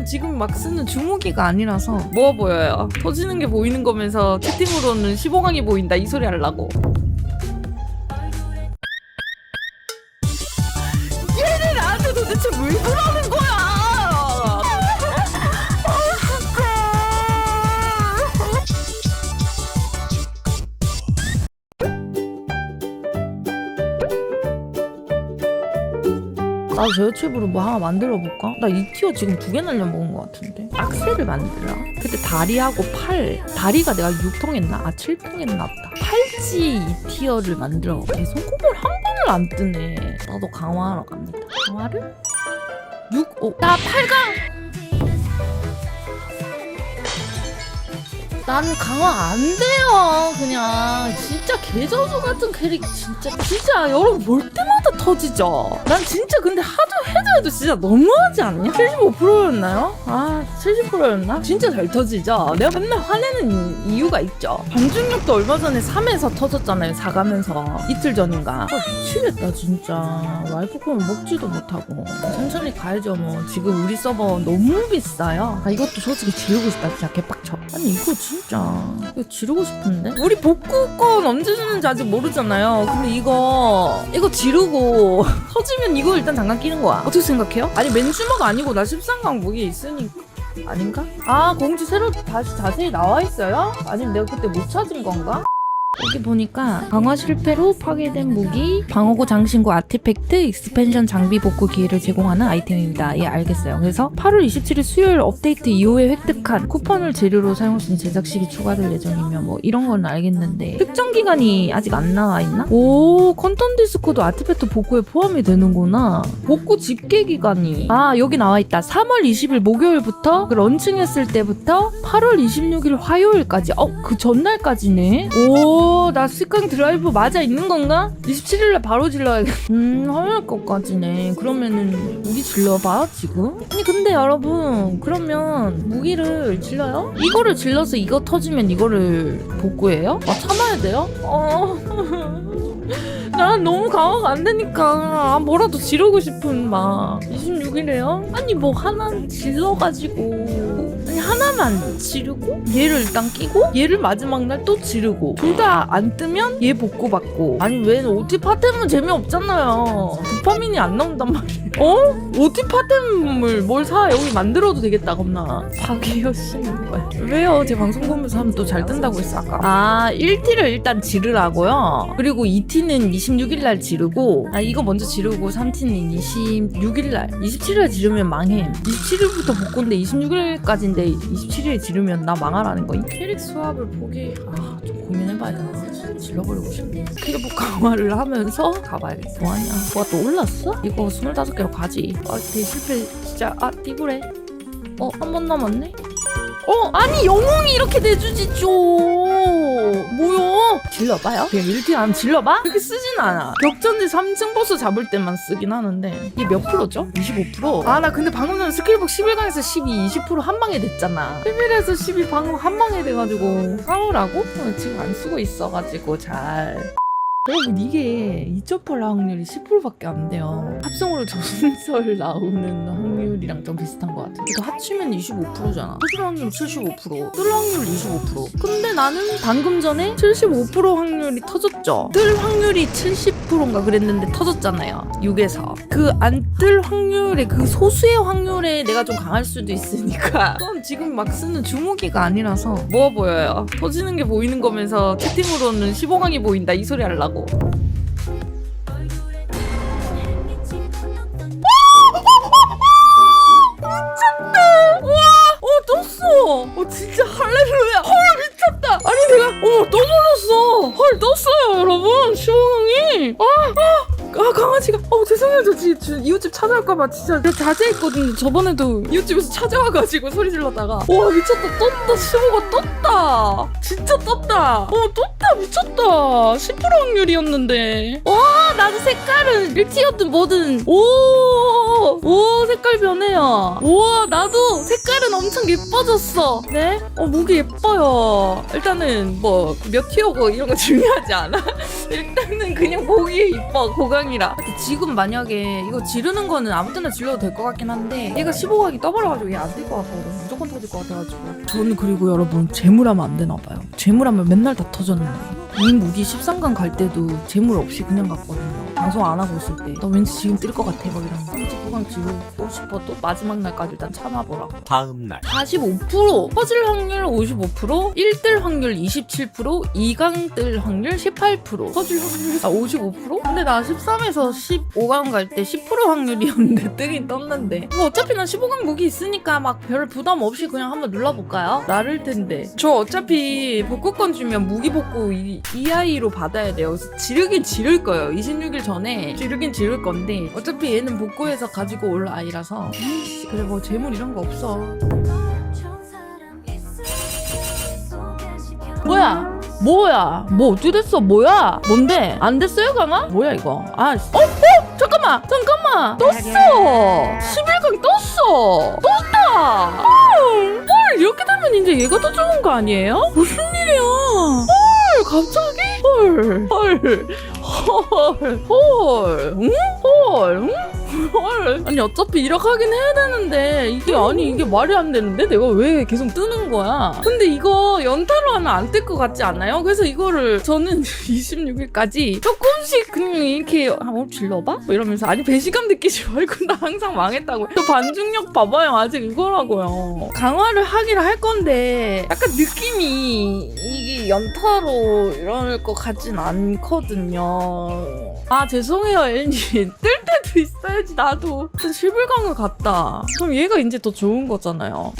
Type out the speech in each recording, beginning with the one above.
그건 지금 막 쓰는 주무기가 아니라서 뭐 보여요? 터지는 게 보이는 거면서 채팅으로는 15강이 보인다 이 소리 하려고 나도 제 유튜브로 뭐 하나 만들어 볼까? 나 이 티어 지금 두 개 날려 먹은 것 같은데 악셀을 만들라 그때 다리하고 팔 다리가 내가 6통 했나? 아 7통 했나 보다 팔찌 이 티어를 만들어 볼게 손꼽을 한 번을 안 뜨네 나도 강화하러 갑니다 강화를? 6, 5, 나 8강! 나는 강화 안 돼요. 그냥 진짜 개저수 같은 캐릭 진짜 진짜 여러분 볼 때마다 터지죠? 난 진짜 근데 하도 해도 해도 진짜 너무하지 않냐? 75%였나요? 아 70%였나? 진짜 잘 터지죠? 내가 맨날 화내는 이유가 있죠? 방중력도 얼마 전에 3에서 터졌잖아요 4 가면서. 이틀 전인가. 아, 미치겠다 진짜. 와이프콘 먹지도 못하고. 천천히 가야죠 뭐. 지금 우리 서버 너무 비싸요. 아 이것도 솔직히 지르고 싶다. 진짜 개빡쳐 아니 이거 진짜 이거 지르고 싶은데 우리 복구권 언제 주는지 아직 모르잖아요 근데 이거 이거 지르고 터지면 이거 일단 잠깐 끼는 거야 어떻게 생각해요? 아니 맨주먹 아니고 나 13강 무기 있으니까 아닌가? 아 공지 새로 다시 자세히 나와 있어요? 아니면 내가 그때 못 찾은 건가? 여기 보니까 강화 실패로 파괴된 무기, 방어구 장신구 아티팩트, 익스펜션 장비 복구 기회를 제공하는 아이템입니다. 예, 알겠어요. 그래서 8월 27일 수요일 업데이트 이후에 획득한 쿠폰을 재료로 사용할 수 있는 제작식이 추가될 예정이며 뭐 이런 건 알겠는데 특정 기간이 아직 안 나와 있나? 오, 컨턴 디스코도 아티팩트 복구에 포함이 되는구나. 복구 집계 기간이 아, 여기 나와 있다. 3월 20일 목요일부터 그 런칭했을 때부터 8월 26일 화요일까지. 어, 그 전날까지네. 오, 나 스강 드라이브 맞아 있는 건가? 27일날 바로 질러야겠. 음, 화요일 것까지네. 그러면은 무기 질러봐 지금. 아니 근데 여러분, 그러면 무기를 질러요? 이거를 질러서 이거 터지면 이거를 복구해요? 아 참아야 돼요? 어. 난 너무 강화가 안 되니까 아, 뭐라도 지르고 싶은 막 26일에요? 아니 뭐 하나 질러가지고 하나만 지르고 얘를 일단 끼고 얘를 마지막 날 또 지르고 둘 다 안 뜨면 얘 복구 받고. 아니 왜 OT 파 템은 재미없잖아요. 도파민이 안 나온단 말이에요. 어? OT 파 템을 뭘 사? 여기 만들어도 되겠다 겁나. 파괴여 씨는 거야 왜요? 제 방송 보면서 하면 또 잘 뜬다고 했어 아까. 아 1티를 일단 지르라고요? 그리고 2티는 26일날 지르고 아 이거 먼저 지르고 3티는 26일날. 27일에 지르면 망해. 27일부터 복구인데 26일까지인데 27일에 지르면 나 망하라는 거임? 캐릭 수합을 포기 아 좀 고민해봐야 되나? 질러버리고 싶네. 피부 강화를 하면서 가봐야겠다. 뭐하냐? 뭐가 또 올랐어? 이거 25개로 가지. 아 되게 실패. 진짜 아 띠부래. 어 한 번 남았네? 어 아니 영웅이 이렇게 내주지 좀. 뭐야 질러봐요? 그냥 이렇게 하면 질러봐? 그렇게 쓰진 않아. 격전지 3층 보스 잡을 때만 쓰긴 하는데. 이게 몇 프로죠? 25%아 나 근데 방금 전에 스킬북 11강에서 12, 20%한 방에 됐잖아. 11에서 12 방금 한 방에 돼가지고. 싸우라고? 어, 지금 안 쓰고 있어가지고 잘 여러분 이게 2.8 확률이 10%밖에 안 돼요. 합성으로 전설 나오는 확률이랑 좀 비슷한 것 같아요. 이거 합치면 25%잖아. 토술 확률 75%, 뜰 확률 25%. 근데 나는 방금 전에 75% 확률이 터졌죠. 뜰 확률이 70% 인가 그랬는데 터졌잖아요. 6에서. 그 안 뜰 확률의 그 소수의 확률에 내가 좀 강할 수도 있으니까. 그건 지금 막 쓰는 주무기가 아니라서 뭐 보여요. 터지는 게 보이는 거면서 채팅으로는 15강이 보인다 이 소리 하려고. 어 떴어. 어 진짜 찾아올까봐 진짜 제가 자제했거든요 저번에도 이웃집에서 찾아와가지고 소리 질렀다가 와 미쳤다 떴다 시호가 떴다 진짜 떴다 어 떴다 미쳤다 10% 확률이었는데 와 나도 색깔은 일티였든 뭐든 오오 색깔 변해요. 우와 나도 색깔은 엄청 예뻐졌어. 네? 어 목이 예뻐요. 일단은 뭐 몇 티어고 이런 거 중요하지 않아. 일단은 그냥 보기에 이뻐 고강이라. 지금 만약에 이거 지르는 거는 아무 때나 질러도 될 것 같긴 한데 얘가 15각이 떠버려가지고 얘 안 될 것 같거든. 무조건 터질 것 같아가지고. 저는 그리고 여러분 재물하면 안 되나 봐요. 재물하면 맨날 다 터졌는데. 이 무기 13강 갈 때도 재물 없이 그냥 갔거든요. 방송 안 하고 있을 때. 나 왠지 지금 뜰 것 같아 막 이런 거. 39강 지르고 싶어도 마지막 날까지 일단 참아보라고. 다음 날. 45% 퍼즐 확률 55% 1뜰 확률 27% 2강 뜰 확률 18% 퍼즐 확률. 아 55%? 근데 나 13에서 15강 갈 때 10% 확률이었는데 뜨긴 떴는데. 뭐 어차피 난 15강 무기 있으니까 막 별 부담 없이 그냥 한번 눌러볼까요? 나를 텐데. 저 어차피 복구권 주면 무기 복구 이, EI로 받아야 돼요. 그래서 지르긴 지를 거예요. 26일 전에 지르긴 지를 건데 어차피 얘는 복구해서 가 지고 올 아이라서 에이씨, 그래 뭐 재물 이런 거 없어 뭐야? 뭐야? 뭐 어떻게 됐어? 뭐야? 뭔데? 안 됐어요, 강아? 뭐야 이거? 아, 씨. 어? 어? 잠깐만, 잠깐만. 떴어. 11강 떴어. 떴다. 헐, 헐, 이렇게 되면 이제 얘가 더 좋은 거 아니에요? 무슨 일이야? 헐, 갑자기? 헐, 헐, 헐, 헐, 응? 헐, 응? 헐. 아니 어차피 이렇게 하긴 해야 되는데 이게 아니 이게 말이 안 되는데 내가 왜 계속 뜨는 거야? 근데 이거 연타로 하면 안 뜰 것 같지 않나요? 그래서 이거를 저는 26일까지 조금씩 그냥 이렇게 한번 질러봐? 뭐 이러면서 아니 배신감 느끼지 말고 나 항상 망했다고 또 반중력 봐봐요 아직 이거라고요 강화를 하긴 할 건데 약간 느낌이 이게 연타로 이럴 것 같진 않거든요 아 죄송해요 엘님 뜰 때도 있어야지 나도 좀 실불강을 갔다. 그럼 얘가 이제 더 좋은 거잖아요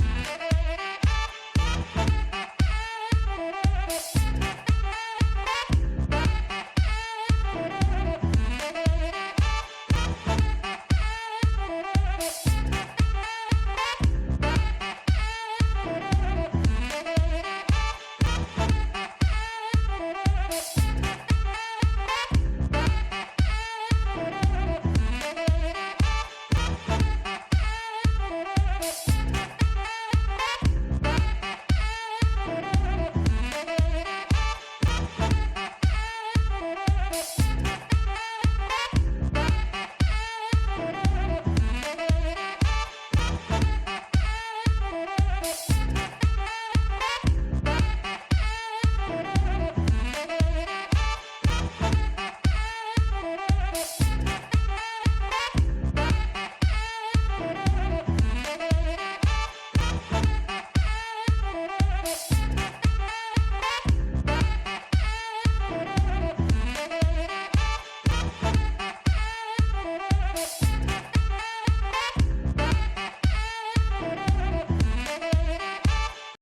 you